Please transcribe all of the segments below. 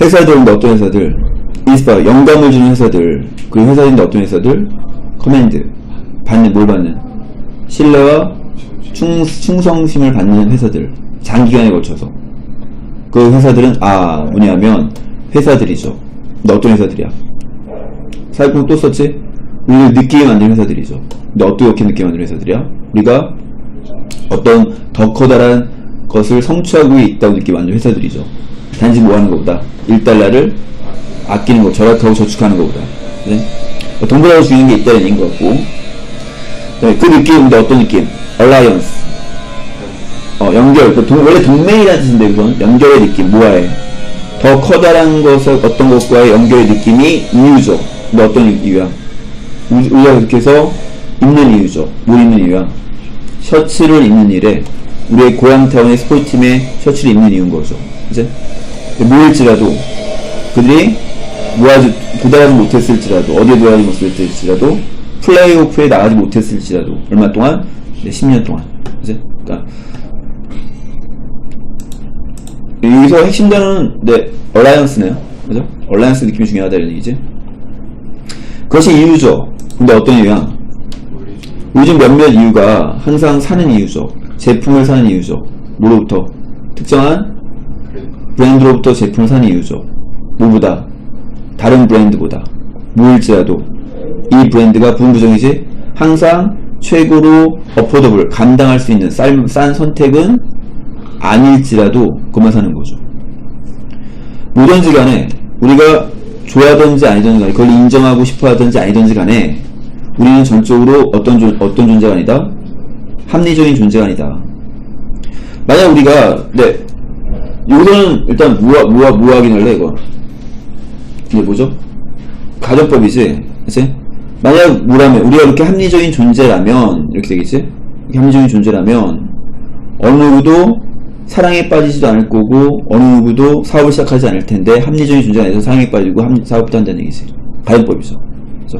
회사들인데 어떤 회사들? 인스파 영감을 주는 회사들 그 회사인데 어떤 회사들? 커맨드 받는 뭘 받는? 신뢰와 충, 충성심을 받는 회사들 장기간에 걸쳐서 그 회사들은 아 뭐냐면 회사들이죠 근데 어떤 회사들이야? 사회공 또 썼지? 우리를 느끼게 만드는 회사들이죠 근데 어떻게 느끼게 만드는 회사들이야? 우리가 어떤 더 커다란 것을 성취하고 있다고 느끼게 만드는 회사들이죠 단지 뭐 하는 것보다 1달러를 아끼는 것, 절약하고 저축하는 것보다. 네? 돈 벌어 주는 게 있다는 얘기인 것 같고. 네, 그 느낌인데 어떤 느낌? alliance. 어, 연결, 그 동- 원래 동맹이라는 뜻인데 우선 연결의 느낌, 뭐하에 더 커다란 것을 어떤 것과의 연결의 느낌이 이유죠 근데 어떤 이유야? 우- 우리가 그렇게 해서 입는 이유죠. 뭘 입는 이유야? 셔츠를 입는 일에 우리의 고향 타운의 스포츠팀의 셔츠를 입는 이유인 거죠. 이제 뭐일지라도 그들이 모아지 도달하지 못했을지라도 어디에 도달하지 못했을지라도 플레이오프에 나가지 못했을지라도 얼마 동안? 네, 10년 동안 이제 그러니까 여기서 핵심 단어는 네 얼라이언스네요 그죠? 얼라이언스 느낌이 중요하다는 얘기지 그것이 이유죠 근데 어떤 이유야? 요즘 몇몇 이유가 항상 사는 이유죠 제품을 사는 이유죠 뭐로부터? 특정한 브랜드로부터 제품을 사는 이유죠. 뭐보다? 다른 브랜드보다. 뭐일지라도 이 브랜드가 부분부정이지 항상 최고로 어포더블, 감당할 수 있는 싼, 싼 선택은 아닐지라도 그만 사는 거죠. 뭐든지 간에 우리가 좋아하든지 아니든지 간에 그걸 인정하고 싶어 하든지 아니든지 간에 우리는 전적으로 어떤, 존, 어떤 존재가 아니다? 합리적인 존재가 아니다. 만약 우리가, 네, 이거는 일단 무화, 무화, 무화긴 할래, 이거. 이게 뭐죠? 가정법이지? 그치? 만약 뭐라면, 우리가 이렇게 합리적인 존재라면, 이렇게 되겠지? 이렇게 합리적인 존재라면, 어느 누구도 사랑에 빠지지도 않을 거고, 어느 누구도 사업을 시작하지 않을 텐데, 합리적인 존재가 아니라서 사랑에 빠지고 합리, 사업부터 한다는 얘기지. 가정법이죠. 그죠?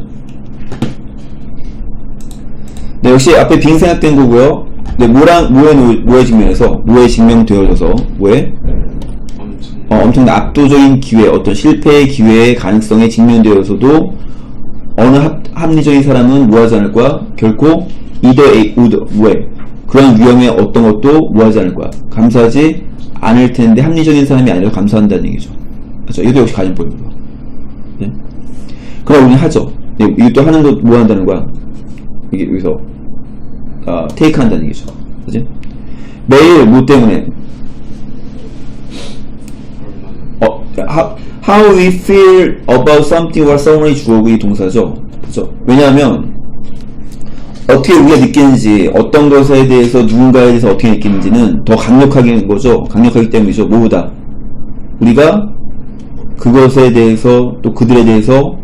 네, 역시 앞에 빙 생각된 거고요. 네, 뭐에, 놓- 뭐에 직면해서, 뭐에 직면되어져서, 뭐에? 어, 엄청난 압도적인 기회, 어떤 실패의 기회의 가능성에 직면되어서도 어느 합, 합리적인 사람은 뭐하지 않을 거야? 결코 either A, would, 뭐해? 그런 위험에 어떤 것도 뭐하지 않을 거야? 감사하지 않을 텐데 합리적인 사람이 아니라 감사한다는 얘기죠. 그렇죠? 이것도 역시 가정법이고. 네? 그럼 우리는 하죠. 네, 이것도 하는 것 뭐 한다는 거야? 이게 여기서 아, 테이크 한다는 얘기죠. 그지? 매일 뭐 때문에 얼마나 어, how, how we feel about something or someone이 주어의 동사죠. 그죠? 왜냐하면, 어떻게 우리가 느끼는지, 어떤 것에 대해서 누군가에 대해서 어떻게 느끼는지는 더 강력하게 거죠. 강력하기 때문이죠. 뭐보다. 우리가 그것에 대해서 또 그들에 대해서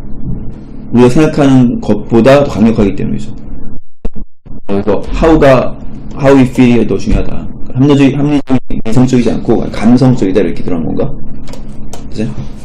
우리가 생각하는 것보다 더 강력하기 때문이죠. 그래서 how가 how we feel이 더 중요하다. 합리적이 합리적인 이성적이지 않고 감성적이다 이렇게 들어간 건가? 그지?